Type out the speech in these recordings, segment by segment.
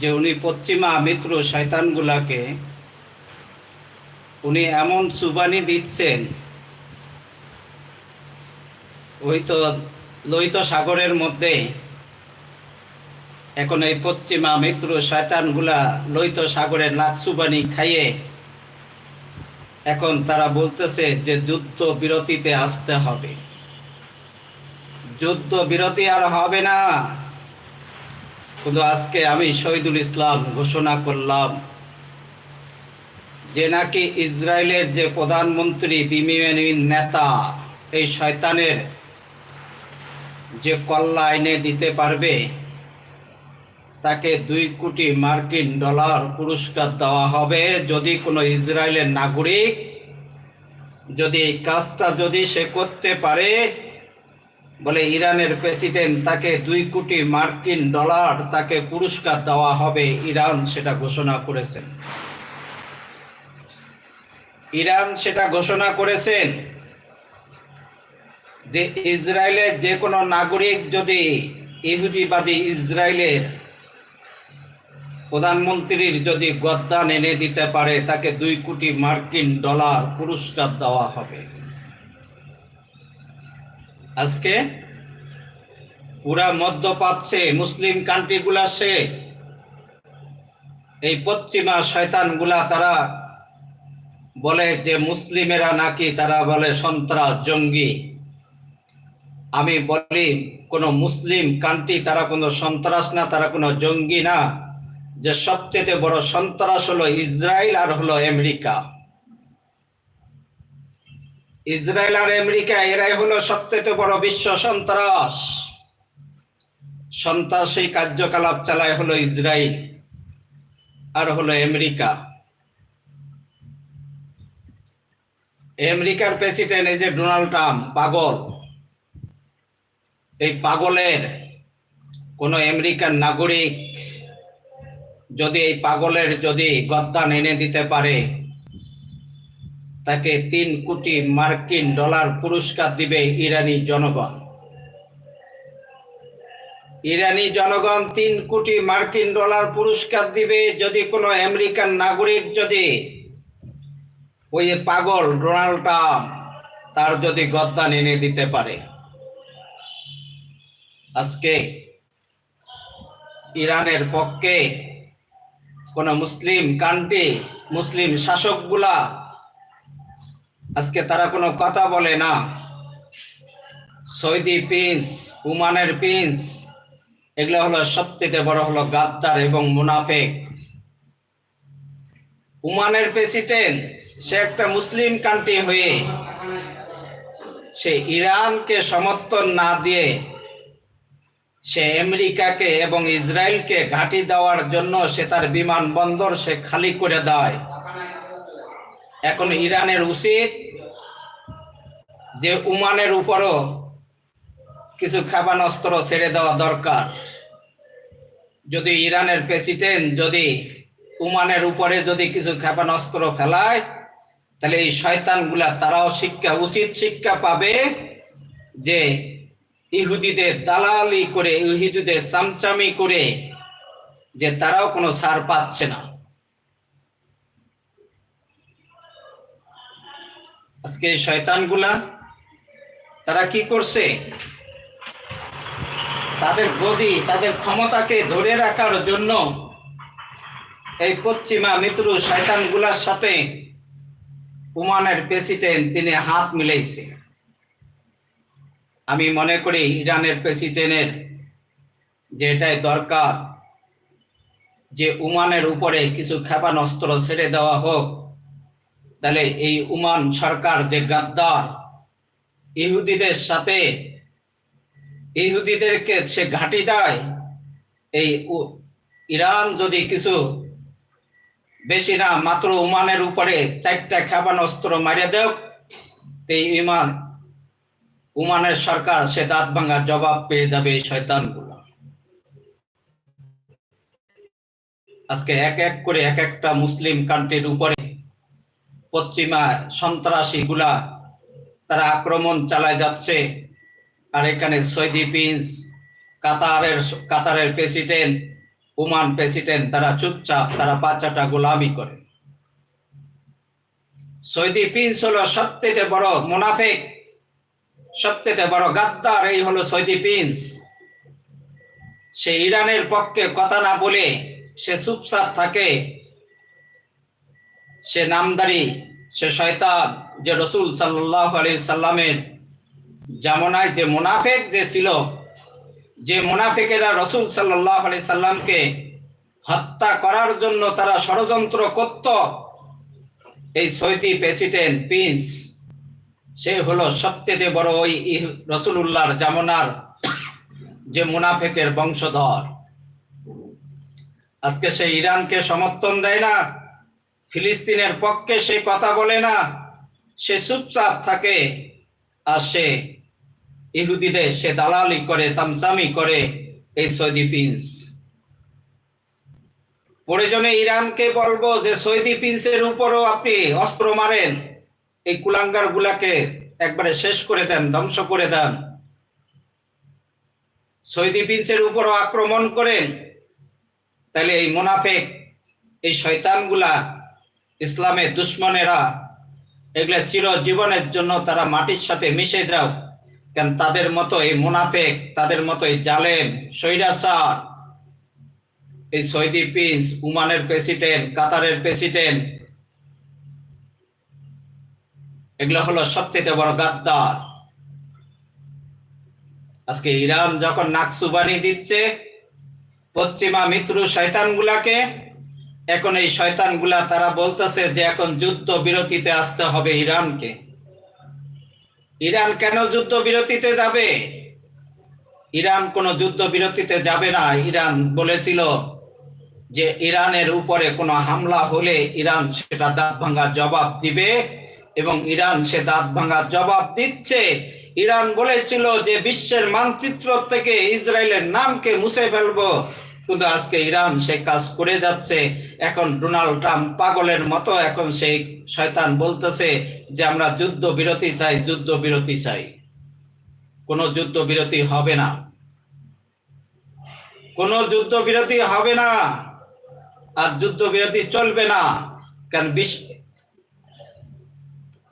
যে উনি পশ্চিমা মিত্র শয়তানগুলাকে উনি এমন চুবানি দিচ্ছেন ওই তো লোহিত সাগরের মধ্যে এখন এই পশ্চিমা মিত্র শয়তানগুলা লোহিত সাগরের নাক চুবানি খাইয়ে এখন তারা বলতেছে যে যুদ্ধ বিরতিতে আসতে হবে। যুদ্ধ বিরতি আর হবে না। কিন্তু আজকে আমি শহীদুল ইসলাম ঘোষণা করলাম যে নাকি ইসরায়েলের যে প্রধানমন্ত্রী বিমিয়ানিন নেতা, এই শয়তানের যে কল্লা এনে দিতে পারবে, তাকে দুই কোটি মার্কিন ডলার পুরস্কার দেওয়া হবে যদি কোনো ইসরায়েলের নাগরিক যদি এই কাজটা যদি সে করতে পারে বলে ইরানের প্রেসিডেন্ট তাকে দুই কোটি মার্কিন ডলার তাকে পুরস্কার দেওয়া হবে, ইরান সেটা ঘোষণা করেছেন ইরান সেটা ঘোষণা করেছেন যে ইসরায়েলের যে কোনো নাগরিক যদি ইহুদিবাদী ইসরায়েলের প্রধানমন্ত্রীর যদি গদ্দান এনে দিতে পারে, তাকে দুই কোটি মার্কিন ডলার পুরস্কার দেওয়া হবে। আজকে পুরা মধ্যপ্রাচ্যে মুসলিম কান্ট্রিগুলা সে এই পশ্চিমা শয়তানগুলা তারা বলে যে মুসলিমেরা নাকি তারা বলে সন্ত্রাস, জঙ্গি। আমি বলি, কোনো মুসলিম কান্ট্রি তারা কোনো সন্ত্রাস না, তারা কোনো জঙ্গি না। যে সবচেয়ে বড় সন্ত্রাস হলো ইসরায়েল আর হলো আমেরিকা। ইসরায়েল আর আমেরিকা, এরাই হলো সবচেয়ে বড় বিশ্ব সন্ত্রাস। সন্ত্রাসী কার্যকলাপ চালায় হলো ইসরায়েল আর হলো আমেরিকা। আমেরিকার প্রেসিডেন্ট এই যে ডোনাল্ড ট্রাম্প, পাগল। এই পাগলের কোন আমেরিকান নাগরিক যদি এই পাগলের যদি গদ্দান এনে দিতে পারে তাকে তিন কোটি মার্কিন ডলার পুরস্কার দিবে ইরানি জনগণ। ইরানি জনগণ তিন কোটি মার্কিন ডলার পুরস্কার দিবে যদি কোনো আমেরিকান নাগরিক যদি ওই পাগল ডোনাল্ড ট্রাম্প তার যদি গদ্দান এনে দিতে পারে। আজকে ইরানের পক্ষে কোন মুসলিম কান্ট্রি, মুসলিম শাসকগুলা আজকে তারা কোনো কথা বলে না। সৌদি প্রিন্স উমানের প্রিন্স, এগুলো হলো সবচেয়ে বড় হলো গাদ্দার এবং মুনাফেক। উমানের প্রেসিডেন্ট, সে একটা মুসলিম কান্ট্রি হয়ে, সে ইরানকে সমর্থন না দিয়ে, সে আমেরিকাকে এবং ইসরায়েলকে ঘাঁটি দেওয়ার জন্য সে তার বিমানবন্দর সে খালি করে দেয়। এখন ইরানের উচিত যে উমানের উপরও কিছু ক্ষেপণাস্ত্র ছেড়ে দেওয়া দরকার। যদি ইরানের প্রেসিডেন্ট যদি উমানের উপরে যদি কিছু ক্ষেপণাস্ত্র ফেলায়, তাহলে এই শয়তানগুলা তারাও শিক্ষা, উচিত শিক্ষা পাবে যে ইহুদিদের দালালি করে, ইহুদিদের চামচামি করে যে তারাও কোনো সার পাচ্ছে না। আজকে শয়তানগুলা তারা কি করছে? তাদের গদি, তাদের ক্ষমতাকে ধরে রাখার জন্য এই পশ্চিমা মিত্র শয়তানগুলার সাথে উমানের প্রেসিডেন্ট তিনি হাত মিলাইছে আমি মনে করি ইরানের প্রেসিডেন্টের যে এটাই দরকার, যে উমানের উপরে কিছু ক্ষেপণাস্ত্র ছেড়ে দেওয়া হোক, তাহলে এই উমান সরকার যে গাদ্দার ইহুদিদের সাথে, ইহুদিদেরকে সে ঘাঁটি দেয়। এই ইরান যদি কিছু বেশি না, মাত্র উমানের উপরে চারটা ক্ষেপণাস্ত্র মারিয়ে দেও এই ইমান, উমানের সরকার সে দাঁত ভাঙা জবাব পেয়ে যাবে এই শয়তানগুলো। আজকে এক এক করে এক একটা মুসলিম কান্ট্রির উপরে পশ্চিমা সন্ত্রাসী গুলা তারা আক্রমণ চালায় যাচ্ছে। আর এখানে সৌদি প্রিন্স, কাতারের কাতারের প্রেসিডেন্ট, ওমান প্রেসিডেন্ট, তারা চুপচাপ, তারা বাচ্চাটা গোলামি করে। সৌদি প্রিন্স হলো সবথেকে বড় মুনাফেক সবথেকে বড় গাদ্দার, এই হলো সৌদি প্রিন্স। সে ইরানের পক্ষে কথা না বলে সে চুপচাপ থাকে। সে নামদারি, সে শয়তান যে রসুল সাল্লাহ আলি সাল্লামের জামনায় যে মুনাফেক যে ছিল, যে মোনাফেকেরা রসুল সাল্লাহ আলি সাল্লামকে হত্যা করার জন্য তারা ষড়যন্ত্র করত, এই সৌদি প্রেসিডেন্ট প্রিন্স, সে হলো সবচেয়ে বড় ওই রসুল্লাহর জামনার যে মুনাফেকের বংশধর। আজকে সে ইরানকে সমর্থন দেয় না, ফিলিস্তিনের পক্ষে সে কথা বলে না সে চুপচাপ থাকে আর সে ইহুদিদের, সে দালালি করে সামসামি করে এই সৌদি প্রিন্স। প্রয়োজনে ইরানকে বলব যে সৌদি প্রিন্সের উপরও আপনি অস্ত্র মারেন, এই কুলাঙ্গার গুলাকে একবারে শেষ করে দেন, ধ্বংস করে দেন। সৌদি প্রিন্সের উপরও আক্রমণ করেন, তাহলে এই মোনাফেক, এই শয়তানগুলা ইসলামের দুশ্মনেরা এগুলা চিরজীবনের জন্য তারা মাটির সাথে মিশে যাও কেন তাদের মতো এই মুনাফেক, তাদের মতো এই জালেম, স্বৈরাচার। এই সৌদি প্রিন্স, উমানের প্রেসিডেন্ট, কাতারের প্রেসিডেন্ট, এগুলো হলো সবথেকে বড় গাদ্দার। আজকে ইরান যখন নাকসুবানি দিচ্ছে, পশ্চিমা মিত্র শয়তান গুলাকে এখন এই শয়তানগুলা তারা বলতেছে যে এখন যুদ্ধ বিরতিতে আসতে হবে ইরানকে। ইরান কেন যুদ্ধ বিরতিতে যাবে? ইরান কোন যুদ্ধ বিরতিতে যাবে না। ইরান বলেছিল যে ইরানের উপরে কোনো হামলা হলে ইরান সেটা দাঁত ভাঙার জবাব দিবে এবং ইরান সে দাঁত ভাঙার জবাব দিচ্ছে। ইরান বলেছিল যে বিশ্বের মানচিত্র থেকে ইসরায়েলের নামকে মুছে ফেলব। কিন্তু আজকে ইরান সে কাজ করে যাচ্ছে, এখন ডোনাল্ড ট্রাম্প পাগলের মতো এখন সেই শয়তান বলতেছে যে আমরা যুদ্ধ বিরতি চাই, যুদ্ধ বিরতি চাই। কোনো যুদ্ধ বিরতি হবে না। কোনো যুদ্ধ বিরতি হবে না। আর যুদ্ধ বিরতি চলবে না। কারণ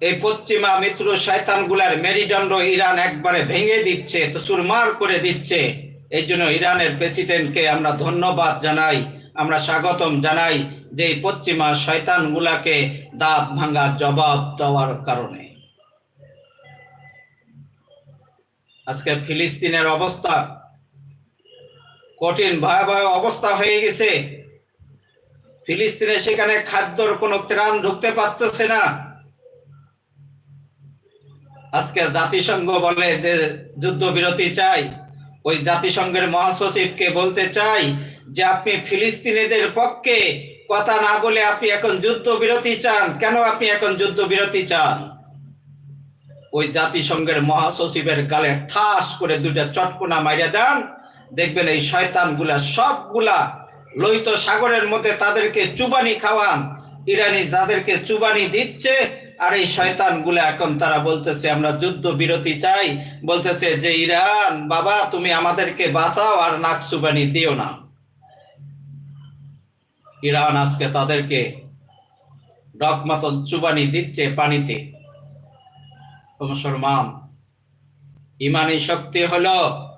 এই পশ্চিমা মিত্র শয়তানগুলার মেরুদণ্ড ইরান একবারে ভেঙে দিচ্ছে, তো চুরমার করে দিচ্ছে। এই জন্য ইরানের প্রেসিডেন্টকে আমরা ধন্যবাদ জানাই, আমরা স্বাগতম জানাই যে পশ্চিমা শয়তান গুলাকে দাঁত ভাঙা জবাব দেওয়ার কারণে। আজকে ফিলিস্তিনের অবস্থা কঠিন, ভয়াবহ অবস্থা হয়ে গেছে। ফিলিস্তিনে সেখানে খাদ্যর কোনো ত্রাণ ঢুকতে পারতেছে না। আজকে জাতিসংঘ বলে যে যুদ্ধ বিরতি চাই ওই জাতিসংঘের মহাসচিবকে বলতে চাই যে আপনি ফিলিস্তিনিদের পক্ষে কথা না বলে আপনি এখন যুদ্ধ বিরতি চান। কেন আপনি এখন যুদ্ধ বিরতি চান? ওই জাতিসংঘের মহাসচিবের গালে ঠাস করে দুইটা চটকোনা মাইরা দেন। দেখবেন এই শয়তানগুলা সবগুলা লোহিত সাগরের মধ্যে তাদেরকে চুবানি খাওয়ান। ইরানি যাদেরকে চুবানি দিচ্ছে আর এই শয়তানগুলো এখন তারা বলতেছে, আমরা যুদ্ধ বিরতি চাই। বলতেছে যে, ইরান, বাবা, তুমি আমাদেরকে বাঁচাও আর নাক চুবানি দিও না। ইরান আজকে তাদেরকে ডক মতন চুবানি দিচ্ছে পানিতে। মুসলমান, ইমানি শক্তি হলো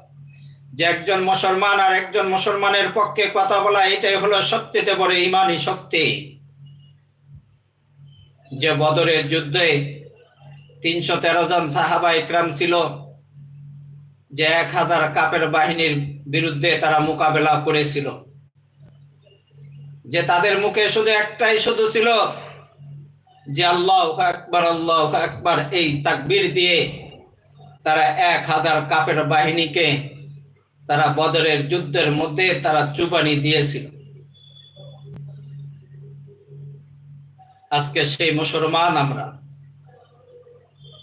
যে, একজন মুসলমান আর একজন মুসলমানের পক্ষে কথা বলা, এটাই হলো সবচেয়ে বড় ইমানি শক্তি। যে বদরের যুদ্ধে তিনশো তেরো জন সাহাবা ইকরাম ছিল, যে এক হাজার কাপের বাহিনীর বিরুদ্ধে তারা মোকাবেলা করেছিল। যে তাদের মুখে শুধু একটাই শুধু ছিল যে আল্লাহ একবার আল্লাহ একবার এই তাকবির দিয়ে তারা এক হাজার কাপের বাহিনীকে তারা বদরের যুদ্ধের মধ্যে তারা চুপানি দিয়েছিল। আজকে সেই মুসলমান আমরা।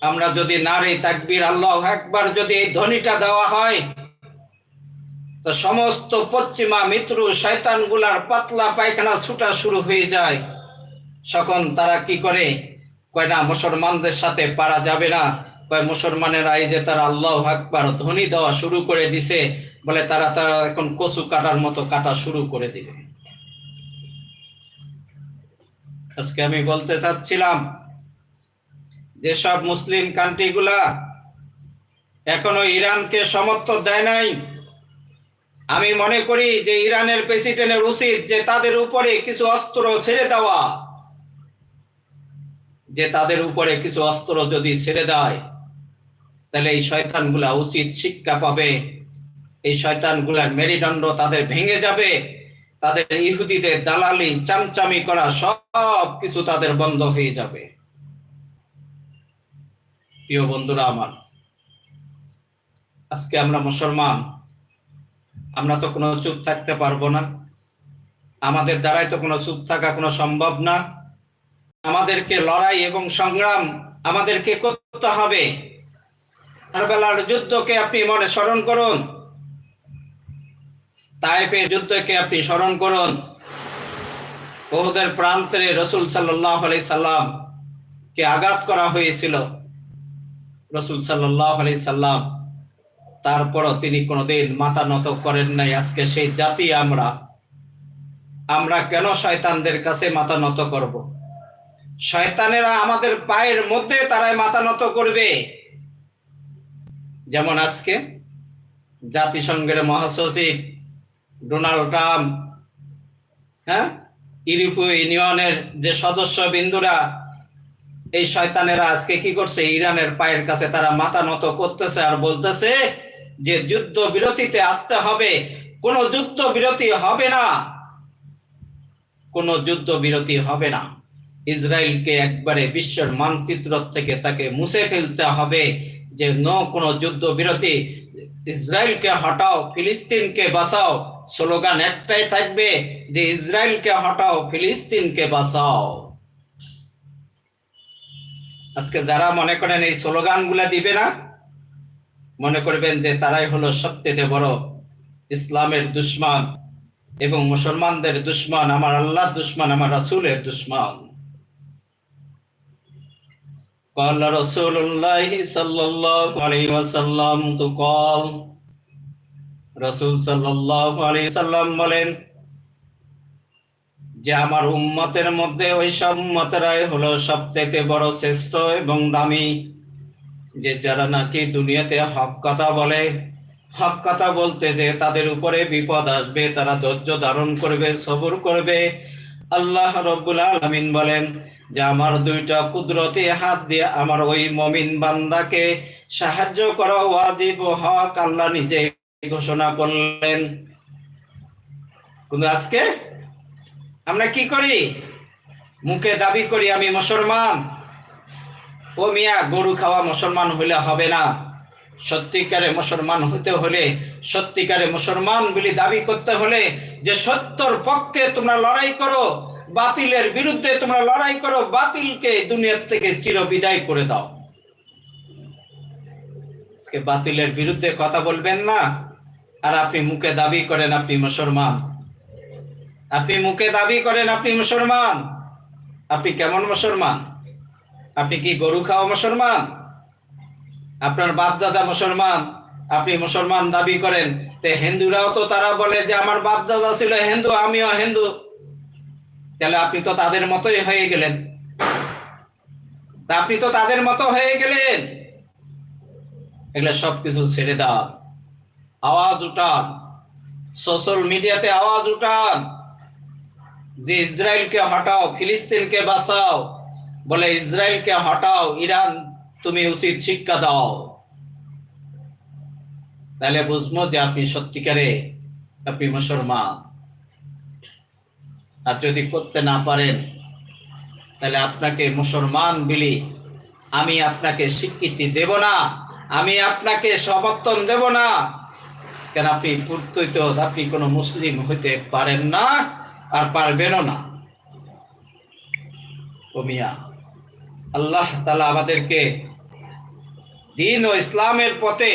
আমরা যদি নারী তাকবির আল্লাহ একবার যদি এই ধ্বনিটা দেওয়া হয়, তো সমস্ত পশ্চিমা মিত্র শয়তানগুলার পাতলা পায়খানা ছুটা শুরু হয়ে যায়। তখন তারা কি করে? কয়, না, মুসলমানদের সাথে পারা যাবে না। কয়, মুসলমানেরা এই যে তারা আল্লাহ একবার ধ্বনি দেওয়া শুরু করে দিছে, বলে তারা তারা এখন কচু কাটার মতো কাটা শুরু করে দিবে। আজকে আমি বলতে চাচ্ছিলাম যেসব মুসলিম কান্ট্রিগুলা এখনও ইরানকে সমর্থন দেয় নাই। আমি মনে করি যে ইরানের প্রেসিডেন্টের উচিত যে তাদের উপরে কিছু অস্ত্র ছেড়ে দেওয়া। যে তাদের উপরে কিছু অস্ত্র যদি ছেড়ে দেয়, তাহলে এই শয়তানগুলা উচিত শিক্ষা পাবে। এই শয়তানগুলার মেরুদণ্ড তাদের ভেঙে যাবে। তাদের ইহুদিদের দালালি, চামচামি করা সব কিছু তাদের বন্ধ হয়ে যাবে। প্রিয় বন্ধুরা আমার, আজকে আমরা মুসলমান, আমরা তো কোনো চুপ থাকতে পারব না। আমাদের দ্বারাই তো কোনো চুপ থাকা কোনো সম্ভব না। আমাদেরকে লড়াই এবং সংগ্রাম আমাদেরকে করতে হবে। কারবালার যুদ্ধকে আপনি মনে স্মরণ করুন। তাইপের যুদ্ধকে আপনি স্মরণ করুন। ওহুদের প্রান্তরে রসুল সাল্লাহ আলি সাল্লাম কে আঘাত করা হয়েছিল। রসুল সাল্লাহ আলি সাল্লাম, তারপরও তিনি কোনোদিন মাথা নত করেন নাই, আজকে সেই জাতি আমরা। আমরা কেন শয়তানদের কাছে মাথা নত করব? শয়তানেরা আমাদের পায়ের মধ্যে তারাই মাথা নত করবে। যেমন আজকে জাতিসংঘের মহাসচিব ডোনাল্ড ট্রাম্প হ্যাঁ? ইউরোপীয় ইউনিয়নের যে সদস্য বিন্দুরা এই শয়তানেরা আজকে কি করছে? ইরানের পায়ের কাছে তারা মাথা নত করতেছে আর বলতেছে যে যুদ্ধ বিরতিতে আসতে হবে। কোন যুদ্ধ বিরতি হবে না। কোন যুদ্ধ বিরতি হবে না। ইসরায়েলকে একবারে বিশ্বের মানচিত্র থেকে তাকে মুছে ফেলতে হবে যে, ন, কোনো যুদ্ধ বিরতি। ইসরায়েলকে হটাও, ফিলিস্তিনকে বাঁচাও। স্লোগান একটাই থাকবে যে ইসরায়েলকে হটাও ফিলিস্তিনকে বাঁচাও আজকে যারা মনে করেন এই স্লোগান গুলা দিবে না মনে করবেন যে তারাই হলো সবচেয়ে বড় ইসলামের দুশ্মন এবং মুসলমানদের দুশ্মন আমার আল্লাহ দুশ্মন আমার রাসূলের দুশ্মন قال رسول الله صلى الله عليه وسلم to call রসুল আলাইহি সাল্লাম বলেন, যে আমার উম্মতের মধ্যে ওই সব উম্মতেরাই হলো সবচেয়ে বড় শ্রেষ্ঠ এবং দামি। যে যারা নাকি দুনিয়াতে হক কথা বলে, হক কথা বলতে যে তাদের উপরে বিপদ আসবে, তারা ধৈর্য ধারণ করবে, সবর করবে। আল্লাহ রব্বুল আলামিন বলেন, যে আমার দুইটা কুদরতি হাত দিয়ে আমার ওই মমিন বান্দাকে সাহায্য করা ওয়াজিব হক আল্লাহ নিজে ঘোষণা করলেন। কিন্তু আজকে আমরা কি করি? মুখে দাবি করি, আমি মুসলমান। ও মিয়া, গরু খাওয়া মুসলমান হইলে হবে না। সত্যিকারে মুসলমান হতে হলে, সত্যিকারে মুসলমান বলে দাবি করতে হলে যে সত্যর পক্ষে তোমরা লড়াই করো, বাতিলের বিরুদ্ধে তোমরা লড়াই করো, বাতিলকে দুনিয়ার থেকে চির বিদায় করে দাও। আজকে বাতিলের বিরুদ্ধে কথা বলবেন না। আর আপনি মুখে দাবি করেন আপনি মুসলমান। আপনি মুখে দাবি করেন আপনি মুসলমান। আপনি কেমন মুসলমান? আপনি কি গরু খাওয়া মুসলমান? আপনার বাপ দাদা মুসলমান? আপনি মুসলমান দাবি করেন? তে হিন্দুরাও তো তারা বলে যে আমার বাপ দাদা ছিল হিন্দু, আমিও হিন্দু। তাহলে আপনি তো তাদের মতোই হয়ে গেলেন। আপনি তো তাদের মতো হয়ে গেলেন। এগুলো সবকিছু ছেড়ে দাও। আওয়াজ উঠান। সোশ্যাল মিডিয়াতে আওয়াজ উঠান। যে ইসরায়েলকে হটাও, ফিলিস্তিনকে বাঁচাও, বলে, ইসরায়েলকে হটাও, ইরান, তুমি উচিত শিক্ষা দাও। তাহলে বুঝব যে আপনি সত্যিকারে, আপনি মুসলমান। আর যদি করতে না পারেন, তাহলে আপনাকে মুসলমান বলি, আমি আপনাকে স্বীকৃতি দেব না, আমি আপনাকে সমর্থন দেব না। কেন আপনি প্রত্যয়িত, আপনি কোনো মুসলিম হইতে পারেন না আর পারবেনও না। ও মিয়া, আল্লাহ তালা আমাদেরকে দিন ও ইসলামের পথে